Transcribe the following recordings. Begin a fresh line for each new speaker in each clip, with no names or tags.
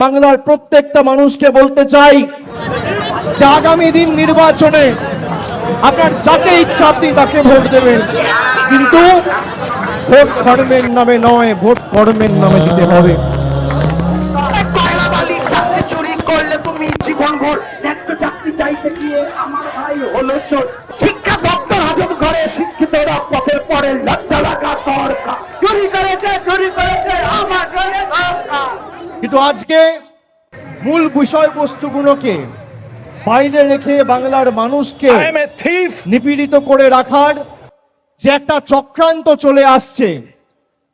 বাংলার প্রত্যেকটা মানুষকে বলতে চাই যে আগামী দিন নির্বাচনে আপনার যাকে ইচ্ছা আপনি তাকে ভোট দেবেন। কিন্তু ভোট ধর্মের নামে নয়, ভোট কর্মের নামে দিতে হবে।
শিক্ষা দপ্তর হাজব ঘরে শিক্ষিতরা পথের পরে লজ্জা লাগা দরকার। চুরি করেছে, চুরি সরকার
কিন্তু আজকে মূল বিষয়বস্তুগুলোকে বাইরে রেখে বাংলার মানুষকে. নিপীড়িত করে রাখার যে একটা চক্রান্ত চলে আসছে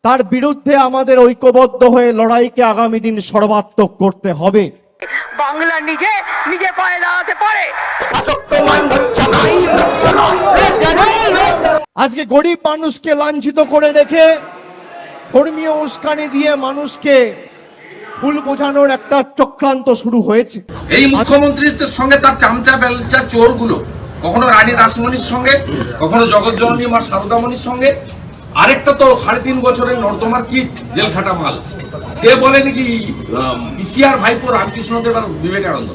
তার বিরুদ্ধে আমাদের ঐক্যবদ্ধ হয়ে লড়াইকে আগামী দিন সর্বাত্মক করতে হবে
বাংলা নিজে নিজে পায়ে দাঁড়াতে পারে
আজকে গরিব মানুষকে লাঞ্ছিত করে রেখে ধর্মীয় উস্কানি দিয়ে মানুষকে ভুল বোঝানোর একটা চক্রান্ত শুরু হয়েছে।
এই মুখ্যমন্ত্রীর সঙ্গে তার চামচা, বেলচা, চোরগুলো, কখনো রানী রাসমণির সঙ্গে, কখনো জগৎজননী মা সারদামণির সঙ্গে, আরেকটা তো সাড়ে তিন বছরের নর্দমার কিট জেল খাটা মাল। সে বলে নাকি পিসিআর ভাইপো রামকৃষ্ণদেব আর বিবেকানন্দ।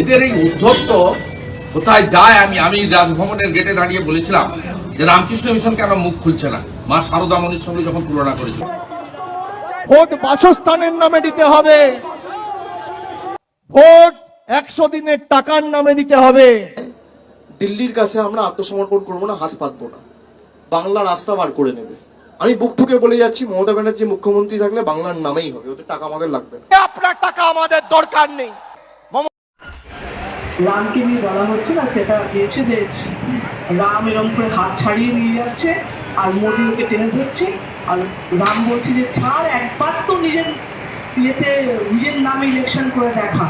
এদের এই উদ্ধত্ত, কোথায় যায় আমি আমি রাজভবনের গেটে দাঁড়িয়ে বলেছিলাম যে রামকৃষ্ণ মিশন কেন মুখ খুলছে না। মা সারদামণির সঙ্গে যখন তুলনা করেছিল
ভোট বাসস্থানের নামে দিতে হবে। ভোট একশো দিনের টাকার নামে দিতে হবে।
দিল্লির কাছে আমরা আত্মসমর্পণ করব না হাত পাতবো না। বাংলা রাস্তা বার করে নেবে। আমি বুক ঠুকে বলে যাচ্ছি মমতা ব্যানার্জি মুখ্যমন্ত্রী থাকলে বাংলার নামেই হবে ওদের টাকা আমাদের লাগবে
আপনার টাকা আমাদের দরকার নেই।
রামকে নিয়ে বলা হচ্ছে না সেটা দিয়েছে যে রাম এরম করে হাত ছাড়িয়ে নিয়ে যাচ্ছে আর মোদি ওকে টেনে ধরছে। আর রাম বলছে যে ছাড় একবার তো নিজের ইয়েতে নিজের নামে ইলেকশন করে দেখা।